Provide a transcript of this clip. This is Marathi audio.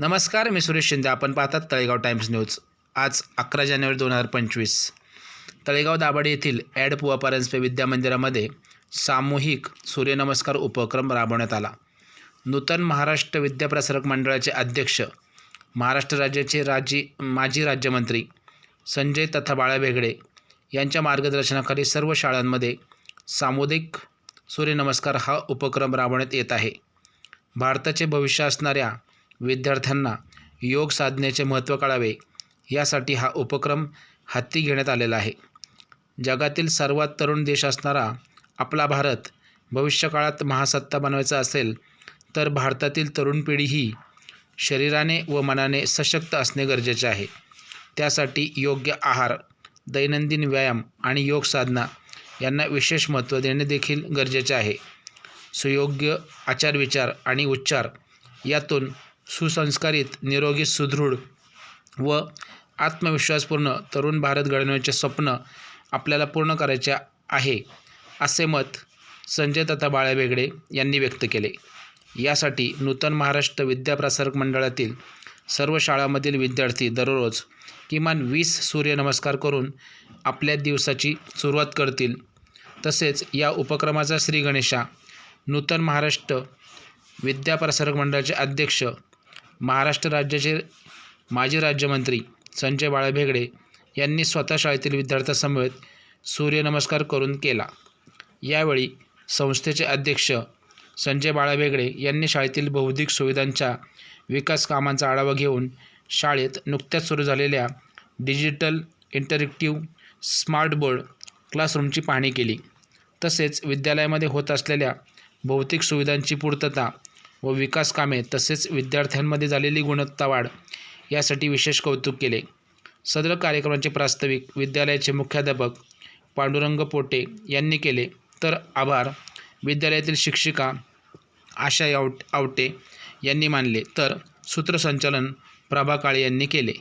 नमस्कार मी सुरेश शिंदे. आपण पाहतात तळेगाव टाइम्स न्यूज. आज अकरा जानेवारी दोन हजार पंचवीस. तळेगाव दाभाडे येथील ॲड पुवा परांजपे विद्यामंदिरामध्ये सामूहिक सूर्यनमस्कार उपक्रम राबवण्यात आला. नूतन महाराष्ट्र विद्याप्रसारक मंडळाचे अध्यक्ष महाराष्ट्र राज्याचे राजी माजी राज्यमंत्री संजय तथा बाळा भेगडे यांच्या मार्गदर्शनाखाली सर्व शाळांमध्ये सामुदायिक सूर्यनमस्कार हा उपक्रम राबवण्यात येत आहे. भारताचे भविष्य असणाऱ्या विद्यार्थ्यांना योग साधनेचे महत्त्व कळावे यासाठी हा उपक्रम हाती घेण्यात आलेला आहे. जगातील सर्वात तरुण देश असणारा आपला भारत भविष्यकाळात महासत्ता बनवायचा असेल तर भारतातील तरुण पिढी ही शरीराने व मनाने सशक्त असणे गरजेचे आहे. त्यासाठी योग्य आहार दैनंदिन व्यायाम आणि योग साधना यांना विशेष महत्त्व देणे देखील गरजेचे आहे. सुयोग्य आचारविचार आणि उच्चार यातून सुसंस्कारित निरोगी सुदृढ व आत्मविश्वासपूर्ण तरुण भारत घडवण्याचे स्वप्न आपल्याला पूर्ण करायचे आहे असे मत संजय तथा बाळा बेगडे यांनी व्यक्त केले. यासाठी नूतन महाराष्ट्र विद्याप्रसारक मंडळातील सर्व शाळांमधील विद्यार्थी दररोज किमान वीस सूर्यनमस्कार करून आपल्या दिवसाची सुरुवात करतील. तसेच या उपक्रमाचा श्री गणेशा नूतन महाराष्ट्र विद्याप्रसारक मंडळाचे अध्यक्ष महाराष्ट्र राज्याचे माजी राज्यमंत्री संजय बाळाभेगडे यांनी स्वतः शाळेतील विद्यार्थ्यांसमवेत सूर्यनमस्कार करून केला. यावेळी संस्थेचे अध्यक्ष संजय बाळाभेगडे यांनी शाळेतील बौद्धिक सुविधांच्या विकास कामांचा आढावा घेऊन शाळेत नुकत्याच सुरू झालेल्या डिजिटल इंटरॅक्टिव्ह स्मार्ट बोर्ड क्लासरूमची पाहणी केली. तसेच विद्यालयामध्ये होत असलेल्या भौतिक सुविधांची पूर्तता व विकास कामे तसेच विद्यार्थ्यांमध्ये झालेली गुणवत्ता वाढ यासाठी विशेष कौतुक केले. सदर कार्यक्रमाचे प्रास्ताविक विद्यालयाचे मुख्याध्यापक पांडुरंग पोटे यांनी केले. तर आभार. विद्यालयातील शिक्षिका आशा यावट आवटे यांनी मानले. तर सूत्रसंचालन प्रभा काळे यांनी केले.